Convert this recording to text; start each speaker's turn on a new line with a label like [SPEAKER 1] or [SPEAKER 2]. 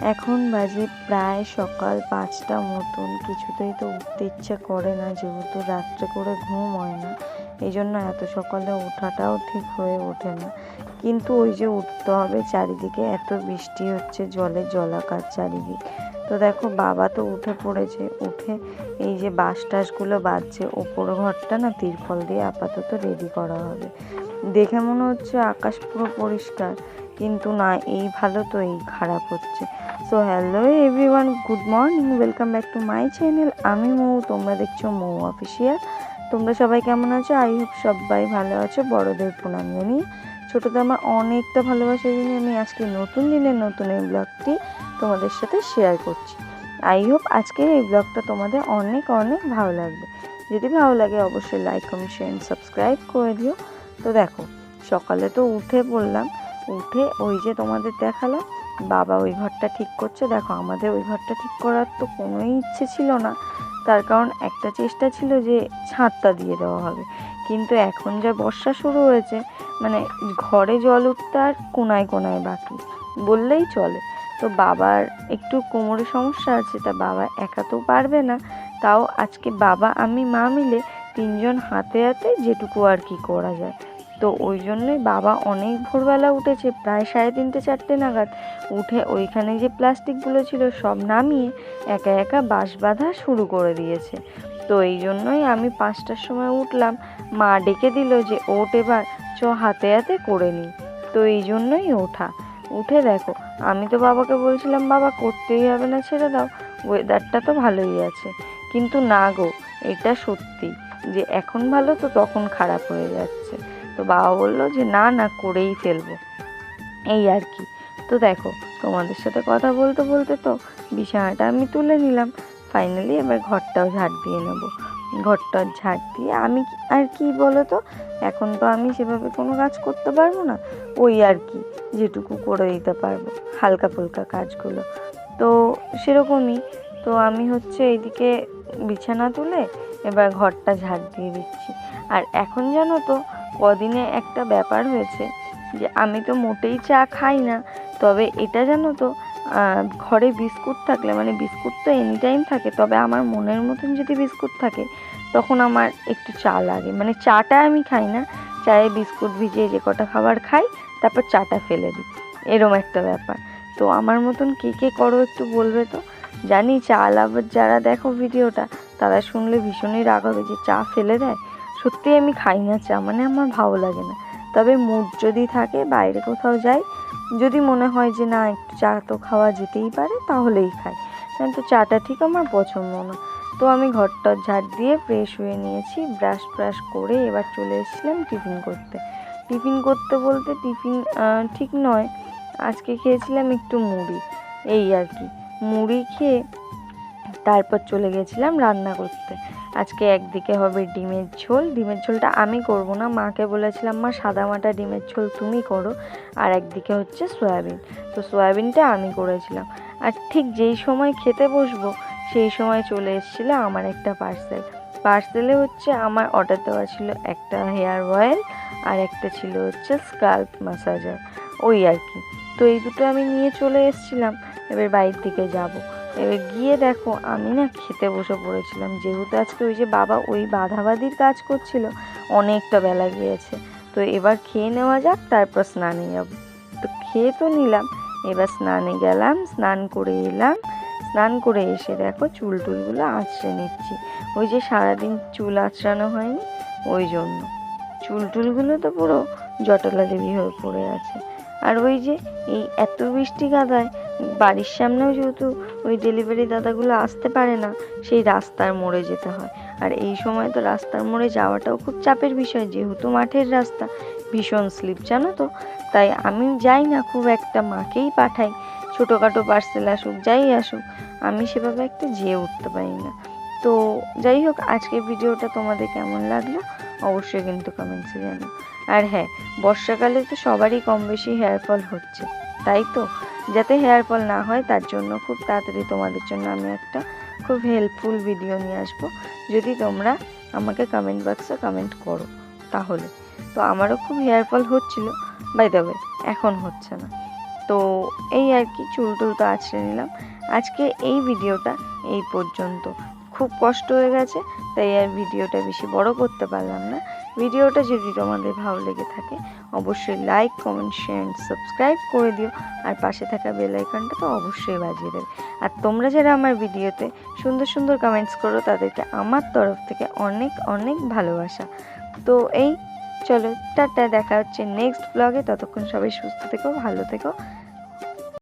[SPEAKER 1] এখন বাজে প্রায় সকাল পাঁচটা মতন। কিছুতেই তো উঠতে ইচ্ছা করে না, যেহেতু রাত্রে করে ঘুম হয় না, এই জন্য এত সকালে ওঠাটাও ঠিক হয়ে ওঠে না। কিন্তু ওই যে উঠতে হবে, চারিদিকে এত বৃষ্টি হচ্ছে, জলে জলাকার চারিদিক। তো দেখো, বাবা তো উঠে পড়েছে। উঠে এই যে বাঁশ টাসগুলো বাজছে ওপর ঘরটা না তিরপল দিয়ে আপাতত রেডি করা হবে। দেখে মনে হচ্ছে আকাশ পুরো পরিষ্কার। কিন্তু না, এই ভালো তো, এই খারাপ হচ্ছে। So hello everyone good morning welcome back to my channel আমি মৌ, তোমরা দেখছ মৌ অফিসিয়াল তোমরা সবাই কেমন আছো? আই হোপ সবাই ভালো আছো, বড়দের প্রণাম। জানিয়ে ছোটোদের আমার অনেকটা ভালোবাসা জানিয়ে আমি আজকে নতুন দিনের নতুন এই ব্লগটি তোমাদের সাথে শেয়ার করছি। আই হোপ আজকের এই ব্লগটা তোমাদের অনেক অনেক ভালো লাগবে। যদি ভালো লাগে অবশ্যই লাইক কমেন্ট শেয়ার সাবস্ক্রাইব করে দিও। তো দেখো, সকালে তো উঠে পড়লাম। উঠে ওই যে তোমাদের দেখালাম, বাবা ওই ঘরটা ঠিক করছে। দেখো, আমাদের ওই ঘরটা ঠিক করার তো কোনোই ইচ্ছে ছিল না। তার কারণ একটা চেষ্টা ছিল যে ছাদটা দিয়ে দেওয়া হবে। কিন্তু এখন যা বর্ষা শুরু হয়েছে মানে ঘরে জল উঠতে আর কোনায় কোনায় বাকি, বললেই চলে। তো বাবার একটু কোমরে সমস্যা আছে, তা বাবা একা তো পারবে না। তাও আজকে বাবা, আমি, মা মিলে তিনজন হাতে হাতে যেটুকু আর কি করা যায়। তো ওই জন্যই বাবা অনেক ভোরবেলা উঠেছে, প্রায় সাড়ে তিনটে, চারটে নাগাদ। উঠে ওইখানে যে প্লাস্টিকগুলো ছিল সব নামিয়ে একা একা বাঁশ বাঁধা শুরু করে দিয়েছে। তো এই জন্যই আমি পাঁচটার সময় উঠলাম। মা ডেকে দিল যে ওট এবার, চ হাতে হাতে করে নিই তো এই জন্যই ওঠা। উঠে দেখো, আমি তো বাবাকে বলছিলাম, বাবা, করতেই হবে না, ছেড়ে দাও। ওয়েদারটা তো ভালোই আছে। কিন্তু না গো, এটা সত্যি যে এখন ভালো তো তখন খারাপ হয়ে যাচ্ছে। তো বাবা বলল যে, না না, করেই ফেলব। এই আর কি। তো দেখো, তোমাদের সাথে কথা বলতে বলতে তো বিছানাটা আমি তুলে নিলাম। ফাইনালি এবার ঘরটাও ঝাড় দিয়ে নেব। ঘরটা ঝাড় দিয়ে আমি আর কি বলো তো এখন তো আমি সেভাবে কোনো কাজ করতে পারব না। ওই আর কি, যেটুকু করে দিতে পারব, হালকা ফুলকা কাজগুলো। তো সেরকমই, তো আমি হচ্ছে এইদিকে বিছানা তুলে এবার ঘরটা ঝাড় দিয়ে দিচ্ছি। আর এখন জানো তো কদিনে একটা ব্যাপার হয়েছে যে আমি তো মোটেই চা খাই না। তবে এটা জানো তো ঘরে বিস্কুট থাকলে মানে বিস্কুট তো এনি টাইম থাকে, তবে আমার মনের মতন যদি বিস্কুট থাকে, তখন আমার একটু চা লাগে। মানে চাটা আমি খাই না, চায়ে বিস্কুট ভিজিয়ে যে কটা খাবার খাই, তারপর চাটা ফেলে দিই। এরম একটা ব্যাপার। তো আমার মতন কে কে করো একটু বলবে তো? জানি চা লাভার যারা দেখো ভিডিওটা, তারা শুনলে ভীষণই রাগ হবে যে চা ফেলে দেয়। সত্যি আমি খাই না চা মানে আমার ভালো লাগে না। তবে মুড যদি থাকে, বাইরে কোথাও যাই, যদি মনে হয় যে না, একটু চা তো খাওয়া যেতেই পারে, তাহলেই খাই। কিন্তু চাটা ঠিক আমার পছন্দ না। তো আমি ঘরটা ঝাড় দিয়ে ফ্রেশ হয়ে নিয়েছি ব্রাশ ব্রাশ করে এবার চলে এসেছিলাম টিফিন করতে। টিফিন করতে বলতে টিফিন ঠিক নয়, আজকে খেয়েছিলাম একটু মুড়ি, এই আর কি। মুড়ি খেয়ে তারপর চলে গেছিলাম রান্না করতে। আজকে একদিকে হবে ডিমের ঝোল। ডিমের ঝোলটা আমি করব না। মাকে বলেছিলাম, মা, সাদা মাটা ডিমের ঝোল তুমি করো। আর একদিকে হচ্ছে সয়াবিন। তো সয়াবিনটা আমি করেছিলাম। আর ঠিক যেই সময় খেতে বসবো, সেই সময় চলে এসেছিল আমার একটা পার্সেল পার্সেলে হচ্ছে আমার অর্ডার দেওয়া ছিল একটা হেয়ার অয়েল আর একটা ছিল হচ্ছে স্কাল্প ম্যাসাজার ওই আর কি। তো এই দুটো আমি নিয়ে চলে এসেছিলাম। এবার বাড়ির দিকে যাব। এবার গিয়ে দেখো, আমি না খেতে বসে পড়েছিলাম। যেহেতু আজকে ওই যে বাবা ওই বাধাবাদির কাজ করছিল, অনেকটা বেলা গিয়েছে। তো এবার খেয়ে নেওয়া যাক, তারপর স্নানে যাব। তো খেয়ে তো নিলাম, এবার স্নানে গেলাম, স্নান করে এলাম। স্নান করে এসে দেখো চুল টুলগুলো আঁচড়ে নিচ্ছি। ওই যে সারাদিন চুল আঁচড়ানো হয়নি, ওই জন্য। চুল টুলগুলো তো পুরো জটলা দেবী হয়ে পড়ে আছে। আর ওই যে এই এত বৃষ্টি কাদায় বাড়ির সামনেও যেহেতু ওই ডেলিভারি দাদাগুলো আসতে পারে না, সেই রাস্তার মোড়ে যেতে হয়। আর এই সময় তো রাস্তার মোড়ে যাওয়াটাও খুব চাপের বিষয়, যেহেতু মাঠের রাস্তা, ভীষণ স্লিপ জানো তো? তাই আমি যাই না, খুব একটা মাকেই পাঠাই। ছোটোখাটো পার্সেল আসুক, যাই আসুক, আমি সেভাবে একটা যেয়ে উঠতে পারি না। তো যাই হোক, আজকের ভিডিওটা তোমাদের কেমন লাগল? অবশ্যই কিন্তু কমেন্টসে জানো আর হ্যাঁ বর্ষাকালে তো সবারই কম বেশি হেয়ার ফল হচ্ছে, তাই তো? যাতে হেয়ার ফল না হয়, তার জন্য খুব তাড়াতাড়ি তোমাদের জন্য আমি একটা খুব হেল্পফুল ভিডিও নিয়ে আসব। যদি তোমরা আমাকে কমেন্ট বক্সে কমেন্ট করো, তাহলে। তো আমারও খুব হেয়ার ফল হচ্ছিল। বাই ওয়ে এখন হচ্ছে না। তো এই আর কি, চুল টুল তো আছড়ে নিলাম। আজকে এই ভিডিওটা এই পর্যন্ত। খুব কষ্ট হয়ে গেছে, তাই আর ভিডিওটা বেশি বড় করতে পারলাম না। ভিডিওটা যদি তোমাদের ভালো লেগে থাকে, অবশ্যই লাইক কমেন্ট শেয়ার সাবস্ক্রাইব করে দিও। আর পাশে থাকা বেল আইকনটা তো অবশ্যই বাজিয়ে দেবে। আর তোমরা যারা আমার ভিডিওতে সুন্দর সুন্দর কমেন্টস করো, তাদেরকে আমার তরফ থেকে অনেক অনেক ভালোবাসা। তো এই, চলো, টাটা, দেখা হচ্ছে নেক্সট ব্লগে ততক্ষণ সবাই সুস্থ থেকো, ভালো থেকো।